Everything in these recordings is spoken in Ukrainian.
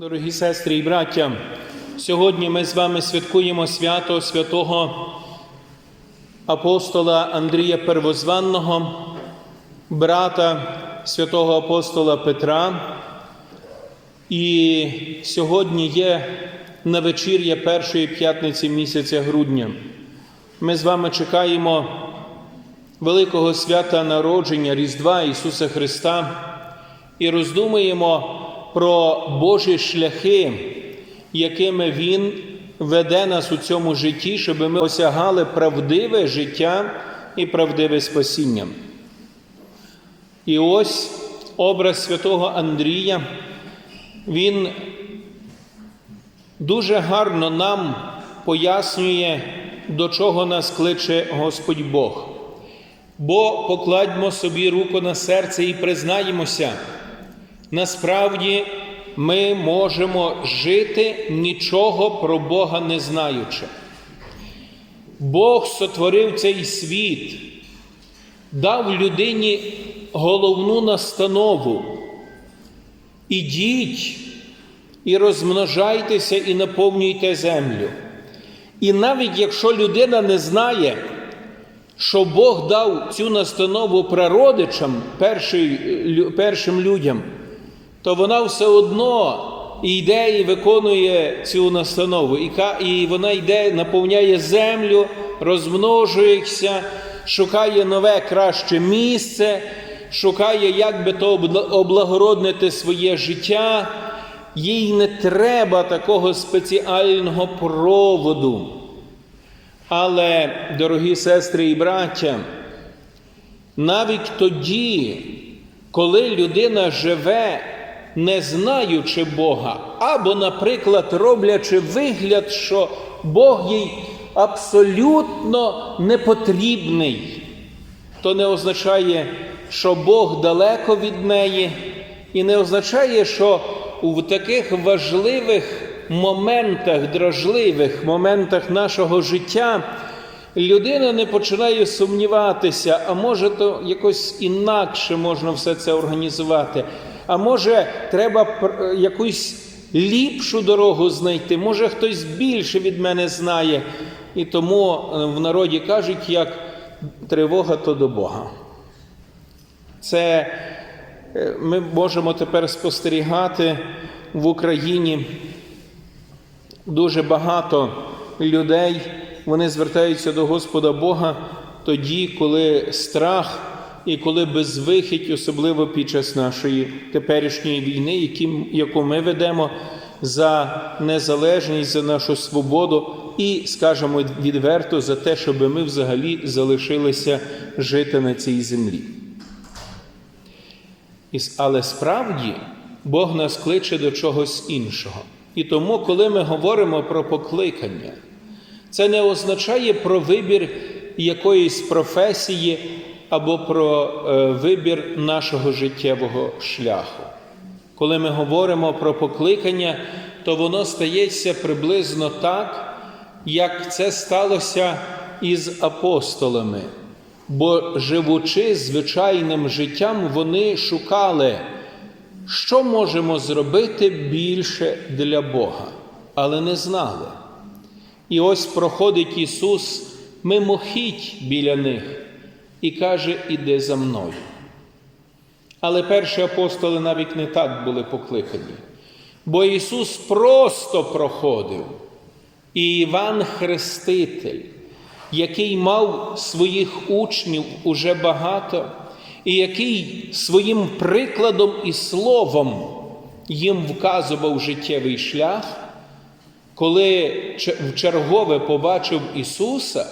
Дорогі сестри і браття, сьогодні ми з вами святкуємо свято святого апостола Андрія Первозванного, брата святого апостола Петра. І сьогодні є на вечір'я першої п'ятниці місяця грудня. Ми з вами чекаємо великого свята народження Різдва Ісуса Христа і роздумуємо про Божі шляхи, якими Він веде нас у цьому житті, щоб ми осягали правдиве життя і правдиве спасіння. І ось образ святого Андрія, він дуже гарно нам пояснює, до чого нас кличе Господь Бог. Бо покладьмо собі руку на серце і признаємося, насправді ми можемо жити нічого про Бога не знаючи. Бог сотворив цей світ, дав людині головну настанову. Ідіть і розмножайтеся і наповнюйте землю. І навіть якщо людина не знає, що Бог дав цю настанову прародичам, першим людям, то вона все одно йде і виконує цю настанову. І вона йде, наповняє землю, розмножується, шукає нове краще місце, шукає, як би то облагороднити своє життя. Їй не треба такого спеціального проводу. Але, дорогі сестри і браття, навіть тоді, коли людина живе, не знаючи Бога, або, наприклад, роблячи вигляд, що Бог їй абсолютно не потрібний, то не означає, що Бог далеко від неї, і не означає, що у таких важливих моментах, дражливих моментах нашого життя людина не починає сумніватися, а може, то якось інакше можна все це організувати. А може, треба якусь ліпшу дорогу знайти, може хтось більше від мене знає. І тому в народі кажуть, як тривога то до Бога. Це ми можемо тепер спостерігати в Україні дуже багато людей, вони звертаються до Господа Бога тоді, коли страх і коли безвихідь, особливо під час нашої теперішньої війни, яку ми ведемо за незалежність, за нашу свободу і, скажемо відверто, за те, щоб ми взагалі залишилися жити на цій землі. Але справді Бог нас кличе до чогось іншого. І тому, коли ми говоримо про покликання, це не означає про вибір якоїсь професії або про вибір нашого життєвого шляху. Коли ми говоримо про покликання, то воно стається приблизно так, як це сталося із апостолами. Бо, живучи звичайним життям, вони шукали, що можемо зробити більше для Бога, але не знали. І ось проходить Ісус мимохідь біля них і каже: Іди за мною. Але перші апостоли навіть не так були покликані, бо Ісус просто проходив, і Іван Хреститель який мав своїх учнів уже багато, і який своїм прикладом і словом їм вказував життєвий шлях, коли в чергове побачив Ісуса,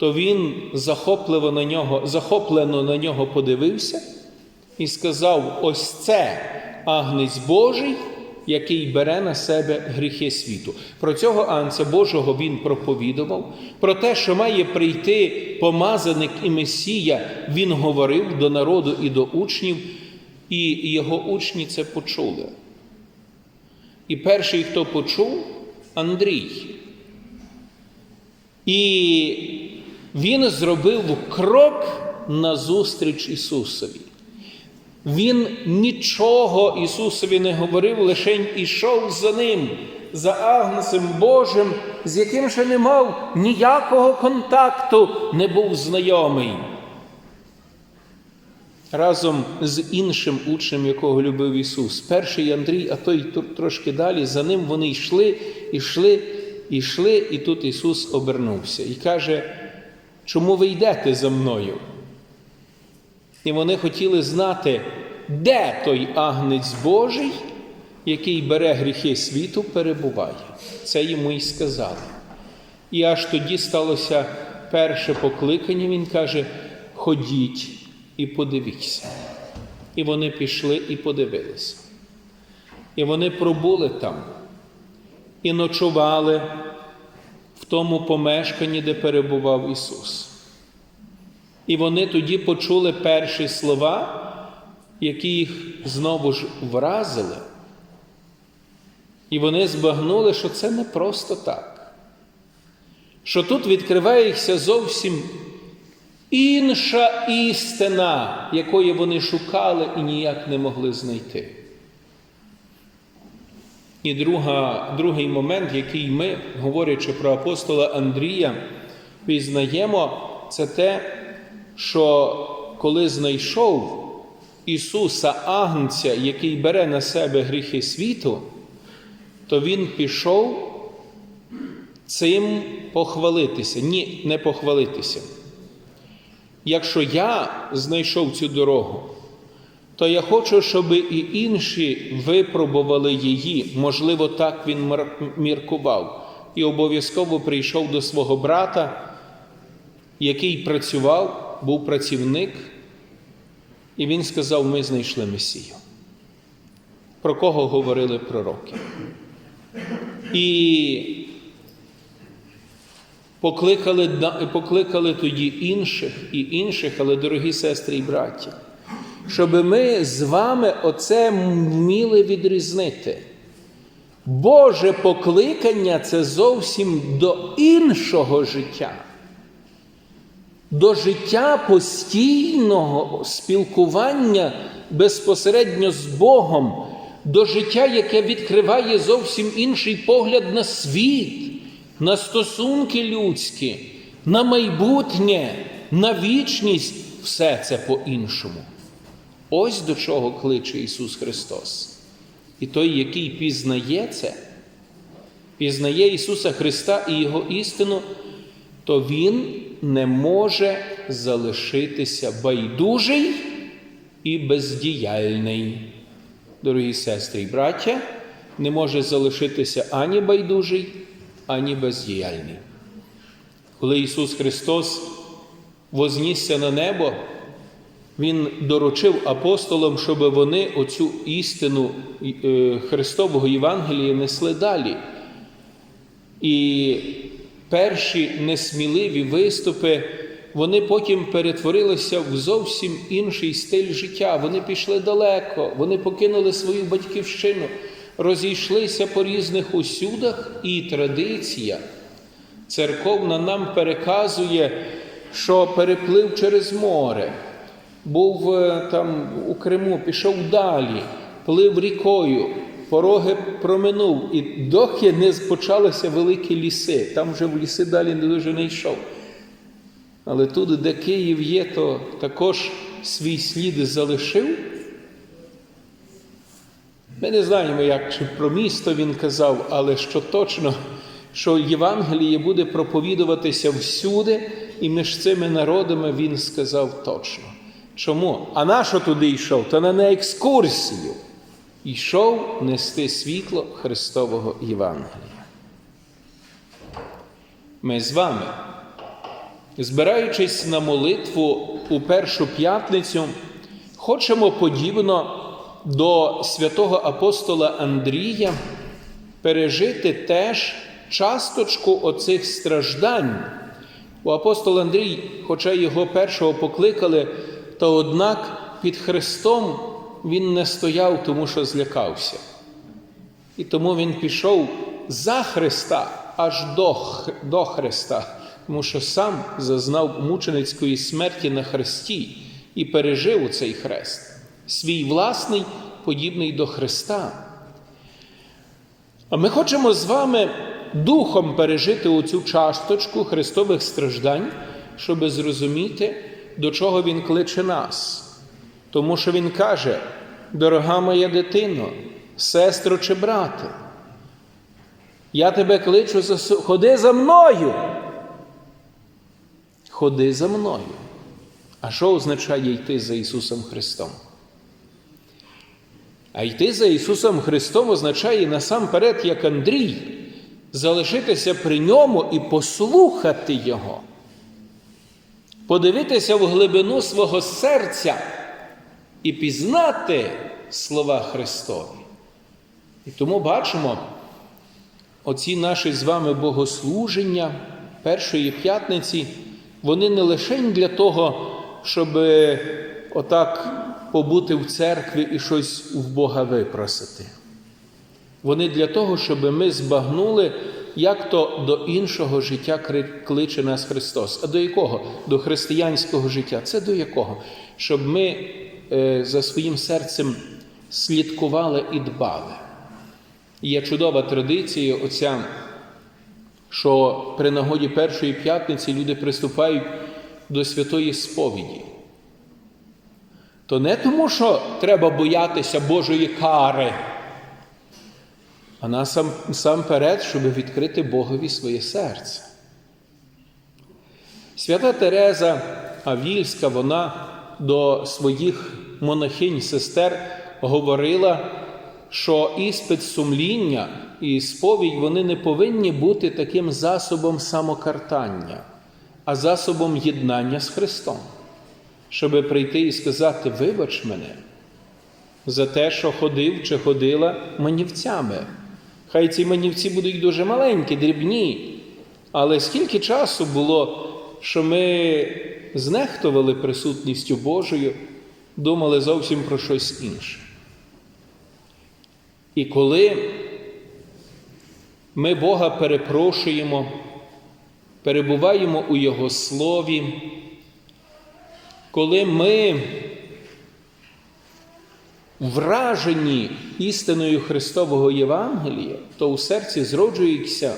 то Він захопливо на нього, захоплено на нього подивився і сказав: ось це агнець Божий який бере на себе гріхи світу. Про цього Анця Божого він проповідував, про те, що має прийти помазаник і Месія, він говорив до народу і до учнів, і його учні це почули. І перший, хто почув, Андрій. І він зробив крок назустріч Ісусові. Він нічого Ісусові не говорив, лише ішов за ним, за Агнцем Божим, з яким ще не мав ніякого контакту, не був знайомий. Разом з іншим учнем, якого любив Ісус, перший Андрій, а той трошки далі, за ним вони йшли, йшли, йшли, і тут Ісус обернувся і каже, чому ви йдете за мною? І вони хотіли знати, де той агнець Божий, який бере гріхи світу, перебуває. Це йому й сказали. І аж тоді сталося перше покликання, він каже: ходіть і подивіться. І вони пішли і подивилися. І вони пробули там і ночували тому помешканні, де перебував Ісус. І вони тоді почули перші слова, які їх знову ж вразили. І вони збагнули, що це не просто так. Що тут відкривається зовсім інша істина, якої вони шукали і ніяк не могли знайти. І друга, другий момент, який ми, говорячи про апостола Андрія, пізнаємо, це те, що коли знайшов Ісуса Агнця, який бере на себе гріхи світу, то Він пішов цим похвалитися. Ні, не похвалитися. Якщо я знайшов цю дорогу, то я хочу, щоб і інші випробували її. Можливо, так він міркував. І обов'язково прийшов до свого брата, який працював, був працівник, і він сказав: ми знайшли Месію. Про кого говорили пророки? І покликали, покликали тоді інших і інших, але дорогі сестри і браті, щоб ми з вами оце вміли відрізнити. Боже покликання це зовсім до іншого життя, до життя постійного спілкування безпосередньо з Богом, до життя, яке відкриває зовсім інший погляд на світ, на стосунки людські, на майбутнє, на вічність все це по-іншому. Ось до чого кличе Ісус Христос. І той, який пізнає це, пізнає Ісуса Христа і Його істину, то Він не може залишитися байдужий і бездіяльний. Дорогі сестри і браття, не може залишитися ані байдужий, ані бездіяльний. Коли Ісус Христос вознісся на небо, Він доручив апостолам, щоб вони оцю істину Христового Євангелія несли далі. І перші несміливі виступи, вони потім перетворилися в зовсім інший стиль життя. Вони пішли далеко, вони покинули свою батьківщину, розійшлися по різних усюдах, і традиція церковна нам переказує, що переплив через море був там у Криму, пішов далі, плив рікою, пороги проминув, і доки не почалися великі ліси, там вже в ліси далі не дуже не йшов. Але тут, де Київ є, то також свій слід залишив. Ми не знаємо, як чи про місто він казав, але що точно, що Євангеліє буде проповідуватися всюди, і між цими народами він сказав точно. Чому? А на що туди йшов? То не на екскурсію. Йшов нести світло Христового Євангелія. Ми з вами, збираючись на молитву у першу п'ятницю, хочемо подібно до святого апостола Андрія пережити теж часточку оцих страждань. У апостол Андрій, хоча його першого покликали, то однак під Христом він не стояв, тому що злякався. І тому він пішов за Христа аж до, до Христа, тому що сам зазнав мученицької смерті на Христі і пережив цей хрест. свій власний, подібний до Христа. А ми хочемо з вами духом пережити оцю часточку Христових страждань, щоб зрозуміти, до чого Він кличе нас. Тому що Він каже, дорога моя дитино, сестро чи брате, я тебе кличу за ходи за мною. Ходи за мною. А що означає йти за Ісусом Христом? А йти за Ісусом Христом означає насамперед, як Андрій, залишитися при ньому і послухати Його, подивитися в глибину свого серця і пізнати слова Христові. І тому бачимо оці наші з вами богослуження першої п'ятниці, вони не лише для того, щоб е, отак побути в церкві і щось в Бога випросити. Вони для того, щоб ми збагнули, як то до іншого життя кличе нас Христос. А до якого? До християнського життя. Це до якого? Щоб ми е, за своїм серцем слідкували і дбали. Є чудова традиція оця, що при нагоді першої п'ятниці люди приступають до святої сповіді. То не тому, що треба боятися Божої кари, а насамперед, щоб відкрити Богові своє серце. Свята Тереза Авільська, вона до своїх монахинь сестер говорила, що іспит сумління і сповідь вони не повинні бути таким засобом самокартання, а засобом єднання з Христом, щоб прийти і сказати: Вибач мене за те, що ходив чи ходила манівцями. Хай ці манівці будуть дуже маленькі, дрібні. Але скільки часу було, що ми знехтували присутністю Божою, думали зовсім про щось інше. І коли ми Бога перепрошуємо, перебуваємо у Його Слові, коли ми вражені істиною Христового Євангелія, то у серці зроджується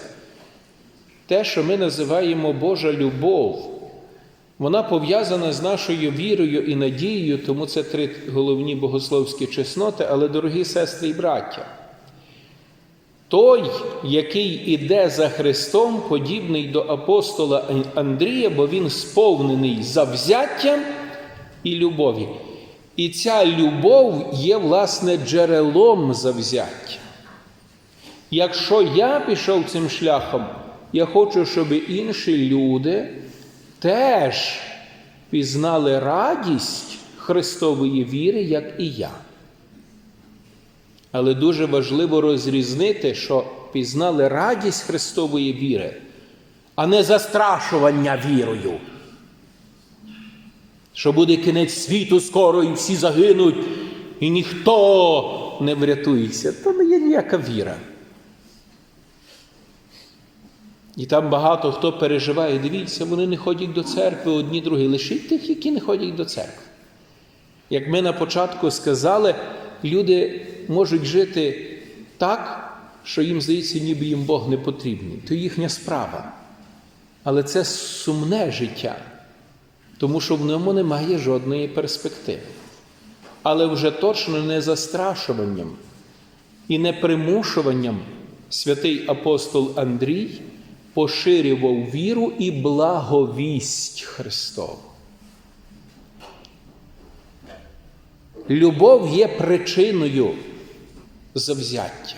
те, що ми називаємо Божа любов. Вона пов'язана з нашою вірою і надією, тому це три головні богословські чесноти, але, дорогі сестри і браття, той, який іде за Христом, подібний до апостола Андрія, бо він сповнений завзяттям і любові. І ця любов є, власне, джерелом завзяття. Якщо я пішов цим шляхом, я хочу, щоб інші люди теж пізнали радість Христової віри, як і я. Але дуже важливо розрізнити, що пізнали радість Христової віри, а не застрашування вірою. Що буде кінець світу скоро, і всі загинуть, і ніхто не врятується. То не є ніяка віра. І там багато хто переживає, дивіться, вони не ходять до церкви одні другі. Лишіть тих, які не ходять до церкви. Як ми на початку сказали, люди можуть жити так, що їм здається, ніби їм Бог не потрібний. То їхня справа. Але це сумне життя, тому що в ньому немає жодної перспективи. Але вже точно не застрашуванням і не примушуванням святий апостол Андрій поширював віру і благовість Христову. Любов є причиною завзяття.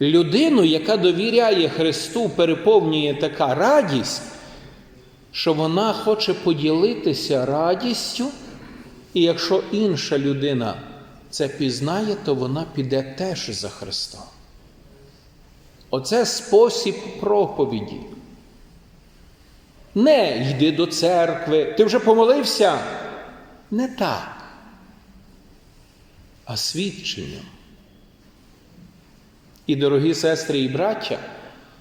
Людину, яка довіряє Христу, переповнює така радість, що вона хоче поділитися радістю, і якщо інша людина це пізнає, то вона піде теж за Христом. Оце спосіб проповіді. Не йди до церкви, ти вже помолився? Не так, а свідченням. І, дорогі сестри і браття,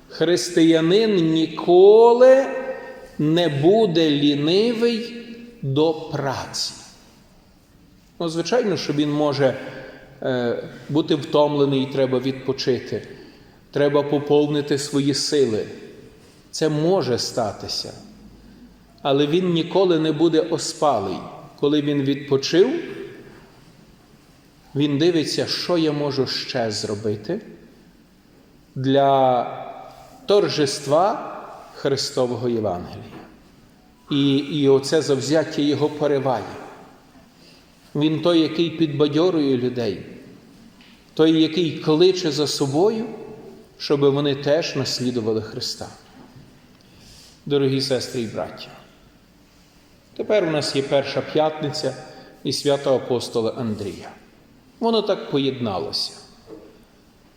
християнин ніколи не буде лінивий до праці. Ну, звичайно, що він може е, бути втомлений і треба відпочити. Треба поповнити свої сили. Це може статися. Але він ніколи не буде оспалий. Коли він відпочив, він дивиться, що я можу ще зробити для торжества Христового Євангелія. І, і оце завзяття його пориває. Він той, який підбадьорює людей, той, який кличе за собою, щоб вони теж наслідували Христа. Дорогі сестри і браття, тепер у нас є перша п'ятниця і свято апостола Андрія. Воно так поєдналося.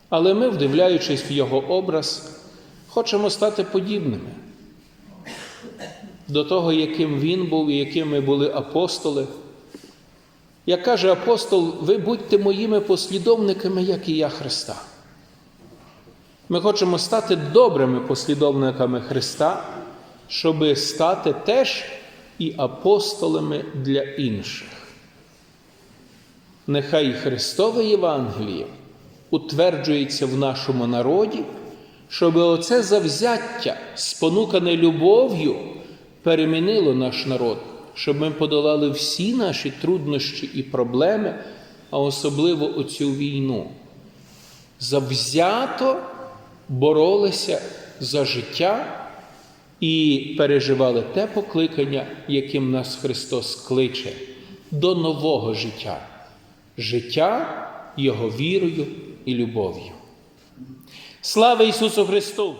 Але ми, вдивляючись в його образ, хочемо стати подібними до того, яким він був і якими були апостоли. Як каже апостол, ви будьте моїми послідовниками, як і я Христа. Ми хочемо стати добрими послідовниками Христа, щоб стати теж і апостолами для інших. Нехай Христове Євангеліє утверджується в нашому народі, щоб оце завзяття, спонукане любов'ю, перемінило наш народ, щоб ми подолали всі наші труднощі і проблеми, а особливо оцю війну. Завзято боролися за життя і переживали те покликання, яким нас Христос кличе до нового життя, життя Його вірою і любов'ю. Слава Ісусу Христу!